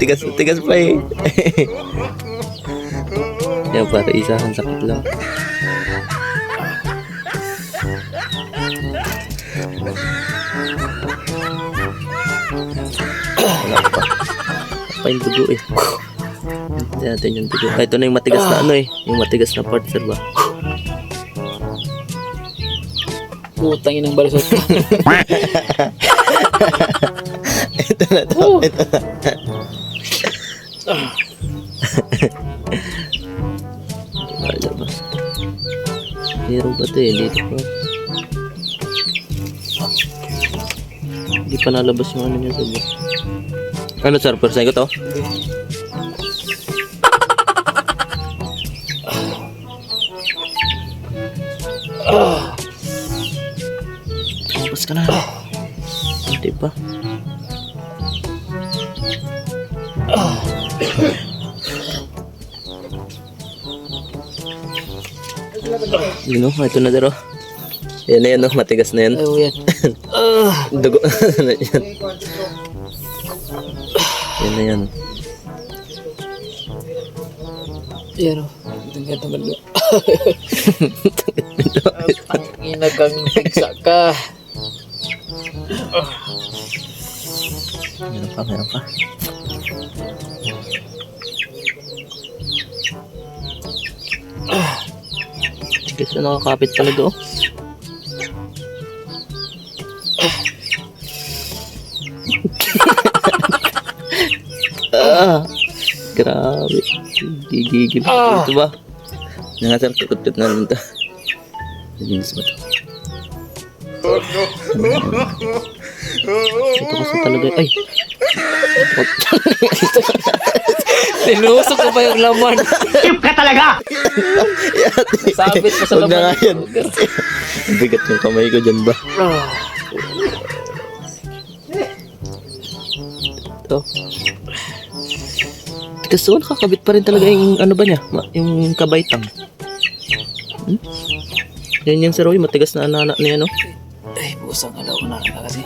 tigas tigas pa eh. Yan para isahan sakit lang. Wala pa. Pa yung dugo eh. Hindi natin yung dugo. Ah, ito na yung matigas na ano eh. Yung matigas na part, sir ba? Putang inang balusot. ito na to. Oh. Ito na. Lalabas. Meron ba ito eh? Dito pa. Hindi pa nalabas yung ano niya sa Ano sir? Time ko to? Tapos ka na. Hindi pa. Yun o, ito na daro. Yan na yan o, matigas na yan. Ayaw yan. Dugo. Yan. Yan na yan. yan o. Itong katagal mo. Ang ina kang pigsa ka. Meron pa, meron pa. Tigas na nakakapit talaga oh. ah, grabe. Gigigil Ah. ito ba? Nangasar, tutut na lang ito. Nalinis ba ito? Ito kasi talaga, ay. Tinusok ko pa yung laman. Sabit pa sa Huwag na laman. nga yan. Bigat yung kamay ko dyan ba? Ito. Kasi so, nakakabit pa rin talaga yung ano ba niya? Ma- Yung kabaitang. Hmm? Yan yan si Roy, matigas na anak niya, no? Ay, busang alaw na ka kasi.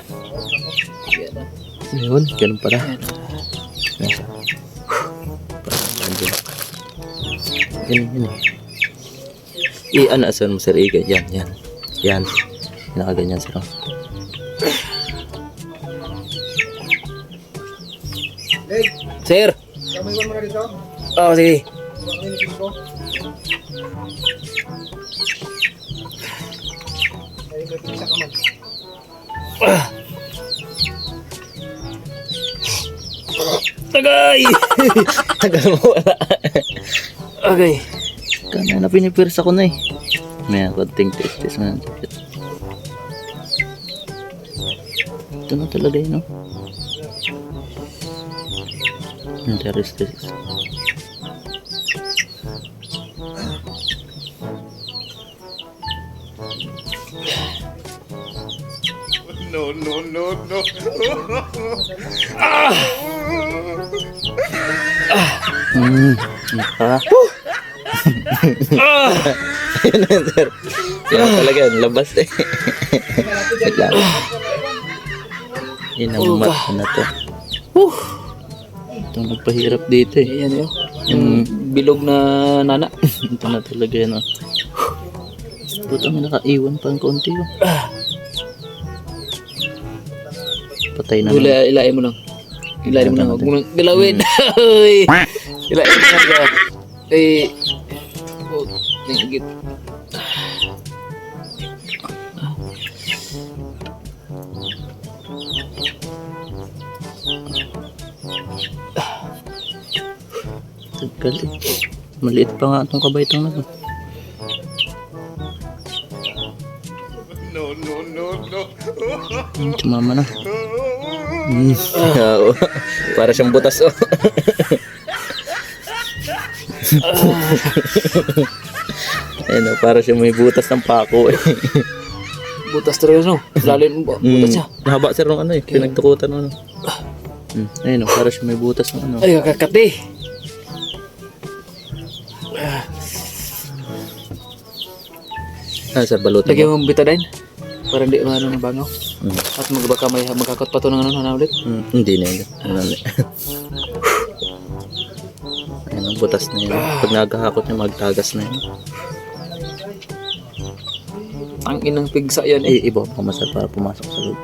Yan o. Ayun, ganun pala. Yan. Nasa. Parang nandiyan. Yan, yan eh. I, ano, asan mo, sir? Iga, yan, yan. Yan. Nakaganyan, sir. oh. Sir! Oo, sige. Ah. Tagay! Tagal mo wala. Okay. Kana na pinipirsa ko na eh. May konting testis na. Ito na talaga yun, no? Interesting. Hmm. Ah. Ayun na, sir. Yan talaga, yun, labas eh. Wait lang. Yun ang mat na to. Whew. Ito nagpahirap dito eh. Ayan yun. Yung bilog na nana. Ito na talaga yan oh. Buto may nakaiwan pa ang konti oh. Ah. Patay na. Ila, ilain mo lang. Ilain mo lang. Huwag mo lang galawin. Uy. Ilain mo lang. Eh. Oh, nagigit. Tagal eh. Maliit pa nga itong kabaitang na to. No, no, no. Tumama na. Mm. Oo. Para siyang butas oh. Ayun oh, para siyang may butas ng pako eh. Butas talaga no. Lalim mo. Mm. Butas siya. Haba sir ng ano eh. Pinagtukutan ng ano. Mm. Ayun oh, para siyang may butas ng ano. Ay, kakati. Ah, sir, balutan Lagyan mo. mo betadine para hindi maano ng bangaw. Mm. At mag may magkakot pa to ng ano na ulit. Mm, hindi na yun. Ano na. Ayan ang butas na yun. Pag nagahakot niya magtagas na yun. Ang inang pigsa yan eh. Iba pa masarap para pumasok sa loob.